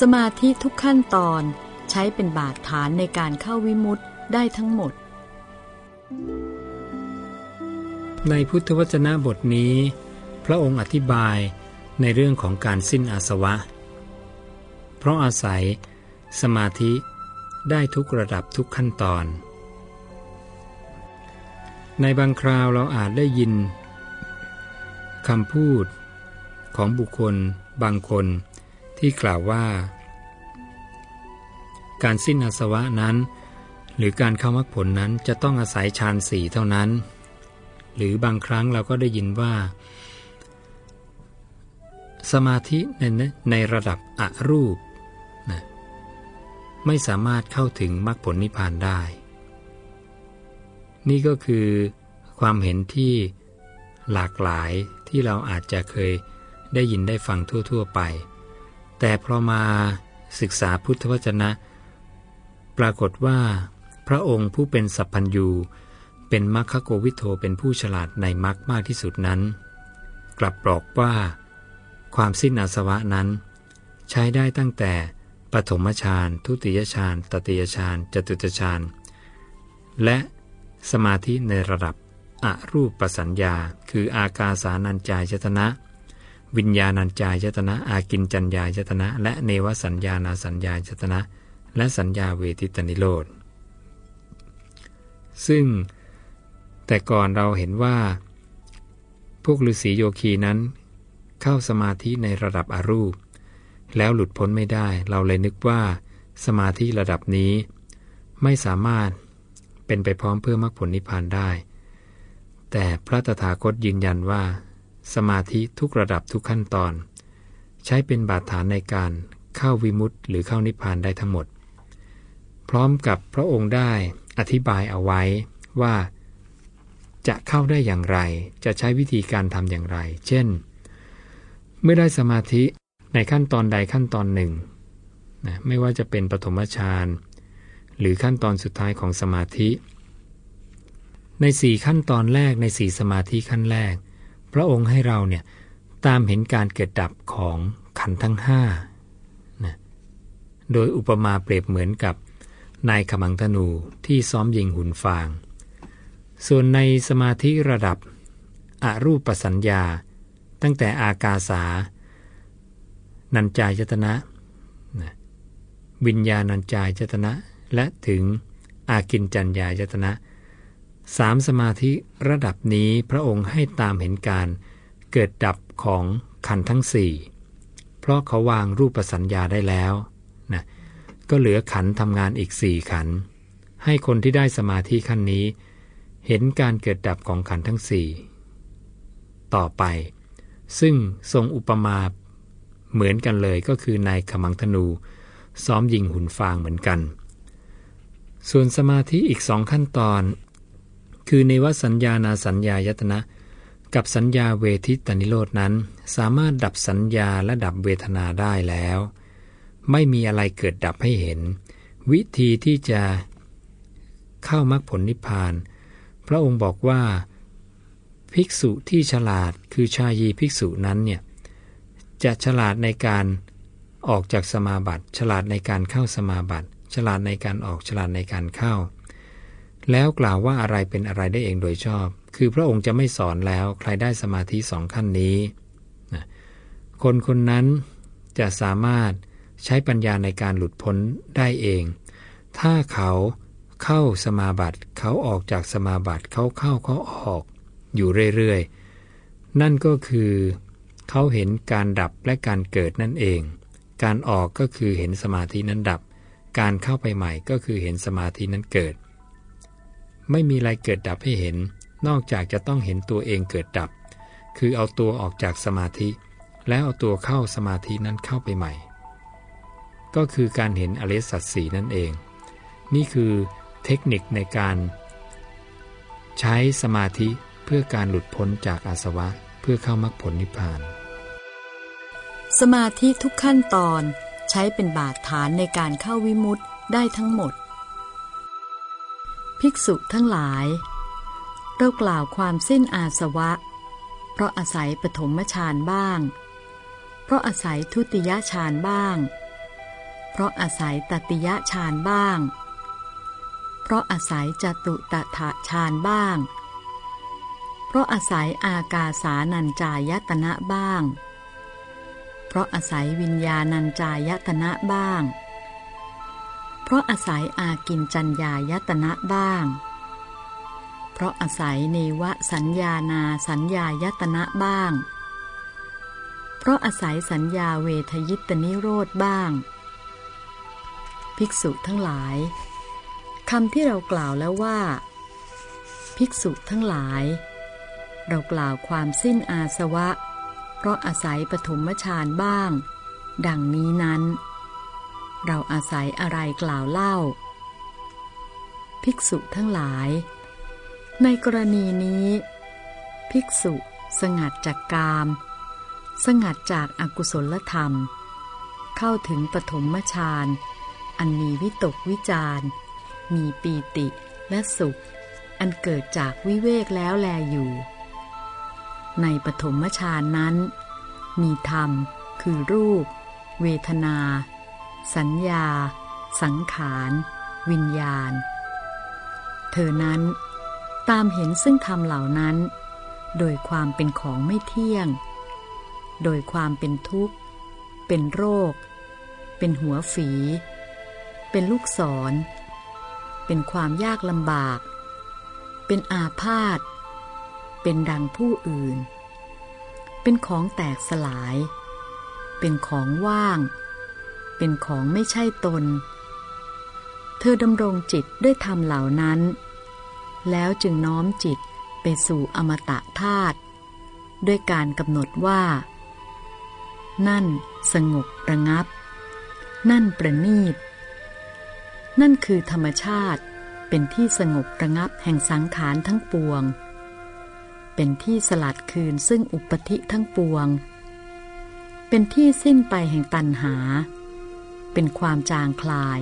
สมาธิทุกขั้นตอนใช้เป็นบาดฐานในการเข้าวิมุตติได้ทั้งหมด ในพุทธวจนะบทนี้ พระองค์อธิบายในเรื่องของการสิ้นอาสวะ เพราะอาศัยสมาธิได้ทุกระดับทุกขั้นตอน ในบางคราวเราอาจได้ยินคำพูดของบุคคลบางคน ที่กล่าวว่า การสิ้นอาสวะนั้น หรือการเข้ามรรคผลนั้นจะต้องอาศัยฌานสี่เท่านั้น หรือบางครั้งเราก็ได้ยินว่า สมาธิในในระดับอรูปนะไม่สามารถเข้าถึงมรรคผลนิพพานได้ นี่ก็คือความเห็นที่หลากหลายที่เราอาจจะเคยได้ยินได้ฟังทั่ว ๆ ไป แต่พอมาศึกษาพุทธวจนะ ปรากฏว่า พระองค์ผู้เป็นสัพพัญญูเป็นมัคคโกวิโทเป็นผู้ฉลาดในมัคมากที่สุดนั้น กลับบอกว่า ความสิ้นอาสวะนั้น ใช้ได้ตั้งแต่ปฐมฌานทุติยฌานตติยฌานจตุตฌานและสมาธิในระดับอรูปปสัญญา คืออากาสานัญจายตนะ วิญญาณัญจายตนะ อากินจัญญายตนะ และเนวสัญญานาสัญญายตนะ และสัญญาเวทิตนิโรธ ซึ่งแต่ก่อนเราเห็นว่า พวกฤาษีโยคีนั้น เข้าสมาธิในระดับอรูป แล้วหลุดพ้นไม่ได้ เราเลยนึกว่าสมาธิระดับนี้ ไม่สามารถเป็นไปพร้อมเพื่อมรรคผลนิพพานได้ แต่พระตถาคตยืนยันว่า สมาธิทุกระดับทุกขั้นตอน ใช้เป็นบาดฐานในการเข้าวิมุตต์หรือเข้านิพพานได้ทั้งหมด พร้อมกับพระองค์ได้อธิบายเอาไว้ว่าจะเข้าได้อย่างไร จะใช้วิธีการทำอย่างไร เช่น เมื่อได้สมาธิในขั้นตอนใดขั้นตอนหนึ่งนะไม่ว่าจะเป็นปฐมฌานหรือขั้นตอนสุดท้ายของสมาธิ ในสี่ขั้นตอนแรกในสี่สมาธิขั้นแรก พระองค์ให้เราเนี่ยตามเห็นการเกิดดับของขันทั้งห้านะโดยอุปมาเปรียบเหมือนกับนายขมังธนูที่ซ้อมยิงหุ่นฟาง ส่วนในสมาธิระดับอรูปสัญญา ตั้งแต่อากาสา นัญจายตนะนะวิญญาณัญจายตนะ และถึงอากินจัญญายตนะ สามสมาธิระดับนี้พระองค์ให้ตามเห็นการเกิดดับของขันทั้งสี่เพราะเขาวางรูปสัญญาได้แล้วนะก็เหลือขันทำงานอีกสี่ขัน ให้คนที่ได้สมาธิขั้นนี้ เห็นการเกิดดับของขันทั้งสี่ต่อไป ซึ่งทรงอุปมาเหมือนกันเลยก็คือนายขมังธนู ซ้อมยิงหุ่นฟางเหมือนกัน ส่วนสมาธิอีกสองขั้นตอน คือในวสัญญานาสัญญายตนะ กับสัญญาเวทิตนิโรดนั้น สามารถดับสัญญาและดับเวทนาได้แล้ว ไม่มีอะไรเกิดดับให้เห็น วิธีที่จะเข้ามรรคผลนิพพาน พระองค์บอกว่าภิกษุที่ฉลาดคือชายีภิกษุนั้นเนี่ยจะฉลาดในการออกจากสมาบัติ ฉลาดในการเข้าสมาบัติ ฉลาดในการออกฉลาดในการเข้า แล้วกล่าวว่าอะไรเป็นอะไรได้เองโดยชอบ คือพระองค์จะไม่สอนแล้วใครได้สมาธิสองขั้นนี้นะคนคนนั้นจะสามารถใช้ปัญญาในการหลุดพ้นได้เอง ถ้าเขาเข้าสมาบัติเขาออกจากสมาบัติเขาเข้าเขาออกอยู่เรื่อยๆ นั่นก็คือเขาเห็นการดับและการเกิดนั่นเอง การออกก็คือเห็นสมาธินั้นดับ การเข้าไปใหม่ก็คือเห็นสมาธินั้นเกิด ไม่มีอะไรเกิดดับให้เห็น นอกจากจะต้องเห็นตัวเองเกิดดับ คือเอาตัวออกจากสมาธิ แล้วเอาตัวเข้าสมาธินั้นเข้าไปใหม่ ก็คือการเห็นอริสัตสีนั่นเอง นี่คือเทคนิคในการ ใช้สมาธิเพื่อการหลุดพ้นจากอาสวะเพื่อเข้ามรรคผลนิพพาน สมาธิทุกขั้นตอนใช้เป็นบาดฐานในการเข้าวิมุตต์ได้ทั้งหมด ภิกษุทั้งหลาย เรากล่าวความสิ้นอาสวะ เพราะอาศัยปฐมฌานบ้าง เพราะอาศัยทุติยฌานบ้าง เพราะอาศัยตติยฌานบ้าง เพราะอาศัยจตุตถะฌานบ้าง เพราะอาศัยอากาสานัญจายตนะบ้าง เพราะอาศัยวิญญาณัญจายตนะบ้าง ราะอาศัยอากินจัญญายตนะบ้าง เพราะอาศัยเนวสัญญานาสัญญายตนะบ้าง เพราะอาศัยสัญญาเวทยิตนิโรธบ้าง ภิกษุทั้งหลายคำที่เรากล่าวแล้วว่า ภิกษุทั้งหลาย เรากล่าวความสิ้นอาสวะ เพราะอาศัยปฐมฌานบ้าง ดังนี้นั้น เราอาศัยอะไรกล่าวเล่า ภิกษุทั้งหลาย ในกรณีนี้ ภิกษุสงัดจากกาม สงัดจากอากุศลธรรม เข้าถึงปฐมฌานอันมีวิตกวิจารมีปีติและสุข อันเกิดจากวิเวกแล้วแลอยู่ ในปฐมฌานนั้น มีธรรมคือรูป เวทนา สัญญา สังขาร วิญญาณ เธอนั้นตามเห็นซึ่งธรรมเหล่านั้น โดยความเป็นของไม่เที่ยง โดยความเป็นทุกข์ เป็นโรค เป็นหัวฝี เป็นลูกศร เป็นความยากลำบาก เป็นอาพาธ เป็นดังผู้อื่น เป็นของแตกสลาย เป็นของว่าง เป็นของไม่ใช่ตน เธอดำรงจิตด้วยธรรมเหล่านั้น แล้วจึงน้อมจิตไปสู่อมตะธาตุด้วยการกำหนดว่า นั่นสงบระงับ นั่นประณีต นั่นคือธรรมชาติเป็นที่สงบระงับแห่งสังขารทั้งปวง เป็นที่สลัดคืนซึ่งอุปธิทั้งปวง เป็นที่สิ้นไปแห่งตัณหา เป็นความจางคลาย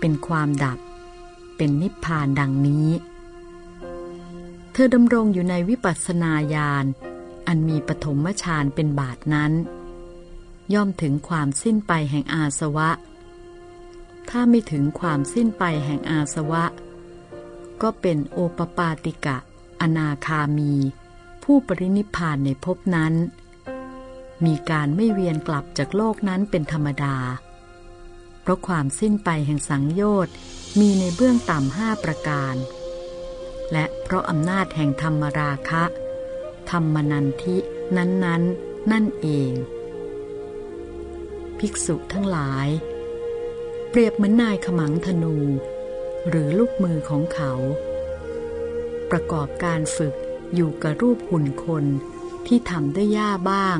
เป็นความดับ เป็นนิพพานดังนี้ เธอดำรงอยู่ในวิปัสสนาญาณ อันมีปฐมฌานเป็นบาทนั้น ย่อมถึงความสิ้นไปแห่งอาสวะ ถ้าไม่ถึงความสิ้นไปแห่งอาสวะ ก็เป็นโอปปาติกะ อนาคามี ผู้ปรินิพพานในภพนั้น มีการไม่เวียนกลับจากโลกนั้นเป็นธรรมดา เพราะความสิ้นไปแห่งสังโยชน์มีในเบื้องต่ำห้าประการ และเพราะอำนาจแห่งธรรมราคะ ธรรมนันทินั้นๆนนนั่นเอง ภิกษุทั้งหลาย เปรียบเหมือนนายขมังธนู หรือลูกมือของเขา ประกอบการฝึกอยู่กับรูปหุ่นคนที่ทำด้วยหญ้าบ้าง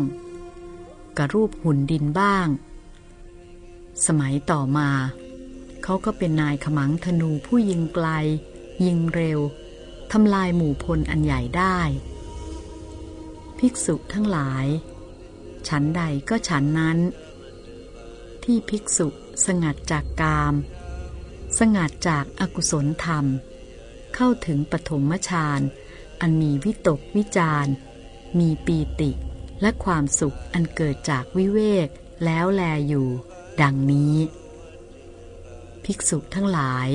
กับรูปหุ่นดินบ้าง สมัยต่อมา เขาก็เป็นนายขมังธนูผู้ยิงไกล ยิงเร็วทำลายหมู่พลอันใหญ่ได้ ภิกษุทั้งหลาย ฉันใดก็ฉันนั้น ที่ภิกษุสงัดจากกาม สงัดจากอากุศลธรรม เข้าถึงปฐมฌานอันมีวิตกวิจารมีปีติและความสุขอันเกิดจากวิเวกแล้วแลอยู่ ดังนี้ ภิกษุทั้งหลาย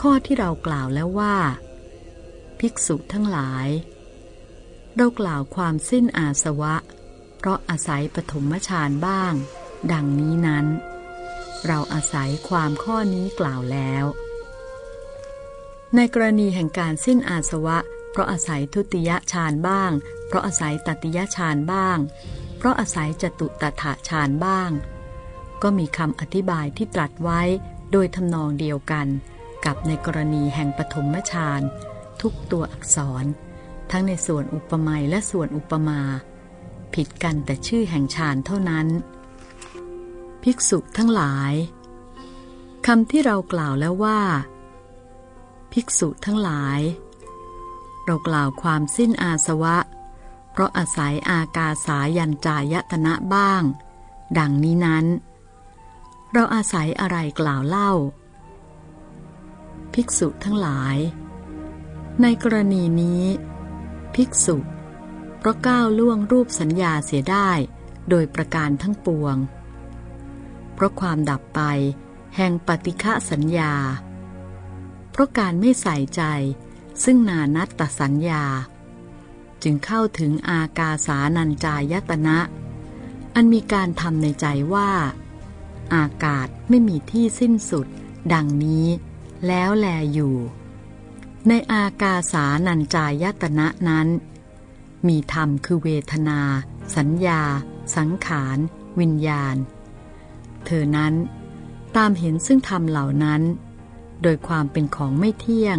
ข้อที่เรากล่าวแล้วว่า ภิกษุทั้งหลาย เรากล่าวความสิ้นอาสวะ เพราะอาศัยปฐมฌานบ้าง ดังนี้นั้น เราอาศัยความข้อนี้กล่าวแล้ว ในกรณีแห่งการสิ้นอาสวะ เพราะอาศัยทุติยฌานบ้าง เพราะอาศัยตติยฌานบ้าง เพราะอาศัยจตุตถะฌานบ้าง ก็มีคำอธิบายที่ตรัสไว้โดยทำนองเดียวกัน กับในกรณีแห่งปฐมฌานทุกตัวอักษร ทั้งในส่วนอุปมาและส่วนอุปมา ผิดกันแต่ชื่อแห่งฌานเท่านั้น ภิกษุทั้งหลายคำที่เรากล่าวแล้วว่า ภิกษุทั้งหลาย เรากล่าวความสิ้นอาสวะ เพราะอาศัยอากาสายัญจายตนะบ้าง ดังนี้นั้น เราอาศัยอะไรกล่าวเล่า ภิกษุทั้งหลาย ในกรณีนี้ ภิกษุเพราะก้าวล่วงรูปสัญญาเสียได้โดยประการทั้งปวง เพราะความดับไปแห่งปฏิฆะสัญญา เพราะการไม่ใส่ใจซึ่งนานัตตสัญญา จึงเข้าถึงอากาสานัญจายตนะ อันมีการทำในใจว่า อากาศไม่มีที่สิ้นสุด ดังนี้แล้วแลอยู่ ในอากาสานัญจายตนะนั้น มีธรรมคือเวทนา สัญญา สังขาร วิญญาณ เธอนั้นตามเห็นซึ่งธรรมเหล่านั้น โดยความเป็นของไม่เที่ยง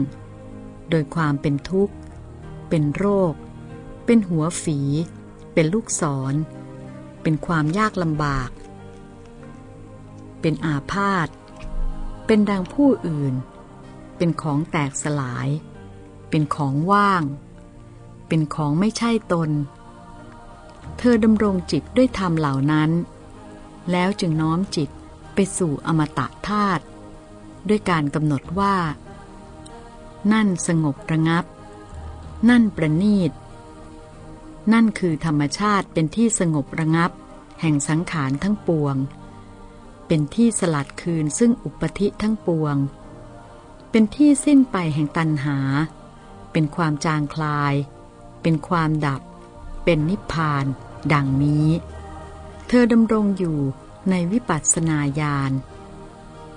โดยความเป็นทุกข์ เป็นโรค เป็นหัวฝี เป็นลูกศร เป็นความยากลำบาก เป็นอาพาธ เป็นดังผู้อื่น เป็นของแตกสลาย เป็นของว่าง เป็นของไม่ใช่ตน เธอดำรงจิตด้วยธรรมเหล่านั้น แล้วจึงน้อมจิตไปสู่อมตะธาตุด้วยการกำหนดว่า นั่นสงบระงับ นั่นประณีต นั่นคือธรรมชาติเป็นที่สงบระงับ แห่งสังขารทั้งปวง เป็นที่สลัดคืนซึ่งอุปธิทั้งปวง เป็นที่สิ้นไปแห่งตัณหา เป็นความจางคลาย เป็นความดับ เป็นนิพพาน ดังนี้ เธอดำรงอยู่ในวิปัสสนาญาณ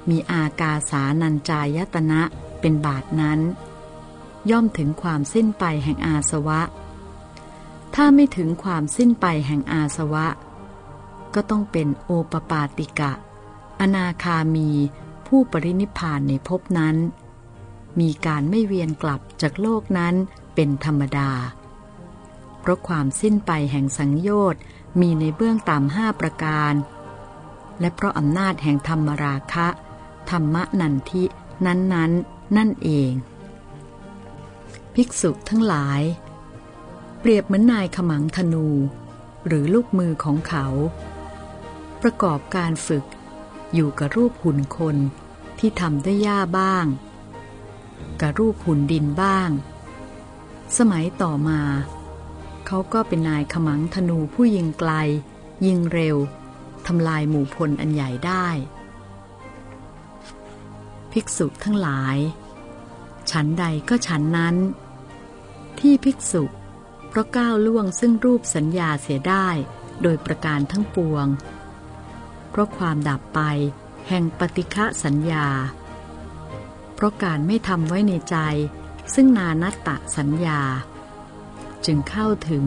มีอากาสานัญจายตนะเป็นบาทนั้น ย่อมถึงความสิ้นไปแห่งอาสวะ ถ้าไม่ถึงความสิ้นไปแห่งอาสวะ ก็ต้องเป็นโอปปาติกะ อนาคามีผู้ปรินิพานในภพนั้น มีการไม่เวียนกลับจากโลกนั้นเป็นธรรมดา เพราะความสิ้นไปแห่งสังโยชน์มีในเบื้องต่ำห้าประการ และเพราะอำนาจแห่งธรรมราคะ ธรรมะนันทินั้นๆนนนั่นเอง ภิกษุทั้งหลาย เปรียบเหมือนนายขมังธนู หรือลูกมือของเขา ประกอบการฝึก อยู่กับรูปหุ่นคนที่ทำด้วยหญ้าบ้าง กับรูปหุ่นดินบ้าง สมัยต่อมา เขาก็เป็นนายขมังธนูผู้ยิงไกล ยิงเร็วทำลายหมู่พลอันใหญ่ได้ ภิกษุทั้งหลาย ฉันใดก็ฉันนั้น ที่ภิกษุเพราะก้าวล่วงซึ่งรูปสัญญาเสียได้โดยประการทั้งปวง เพราะความดับไป แห่งปฏิฆะสัญญา เพราะการไม่ทำไว้ในใจ ซึ่งนานัตตะสัญญา จึงเข้าถึง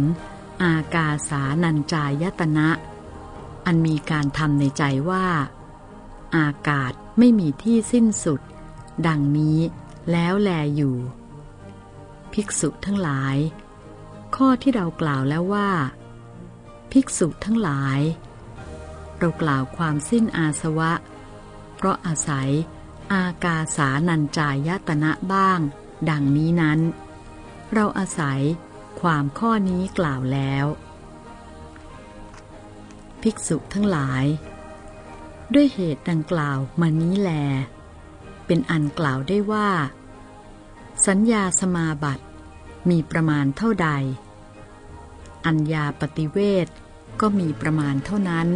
อากาสานัญจายตนะ อันมีการทำในใจว่า อากาศไม่มีที่สิ้นสุด ดังนี้แล้วแลอยู่ ภิกษุทั้งหลาย ข้อที่เรากล่าวแล้วว่า ภิกษุทั้งหลาย เรากล่าวความสิ้นอาสวะ เพราะอาศัย อากาสานัญจายตนะบ้าง ดังนี้นั้น เราอาศัยความข้อนี้กล่าวแล้ว ภิกษุทั้งหลาย ด้วยเหตุดังกล่าวมานี้แล เป็นอันกล่าวได้ว่า สัญญาสมาบัติมีประมาณเท่าใด อัญญาปฏิเวทก็มีประมาณเท่านั้น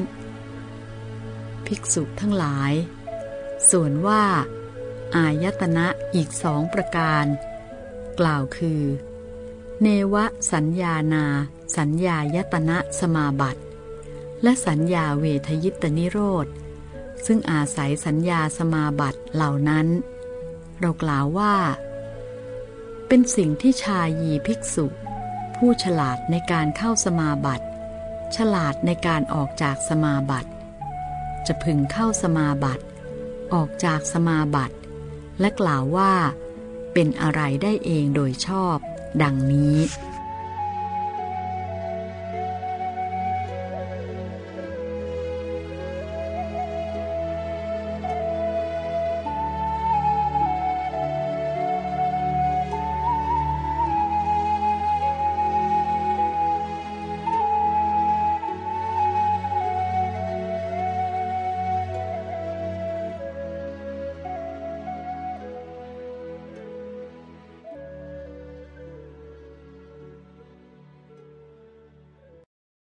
ภิกษุทั้งหลาย ส่วนว่า อายตนะอีกสองประการ กล่าวคือ เนวสัญญานา สัญญายตนะสมาบัติ และสัญญาเวทยิตนิโรธ ซึ่งอาศัยสัญญาสมาบัติเหล่านั้น เรากล่าวว่า เป็นสิ่งที่ชายีภิกษุ ผู้ฉลาดในการเข้าสมาบัติ ฉลาดในการออกจากสมาบัติ จะพึงเข้าสมาบัติ ออกจากสมาบัติ และกล่าวว่า เป็นอะไรได้เองโดยชอบ ดังนี้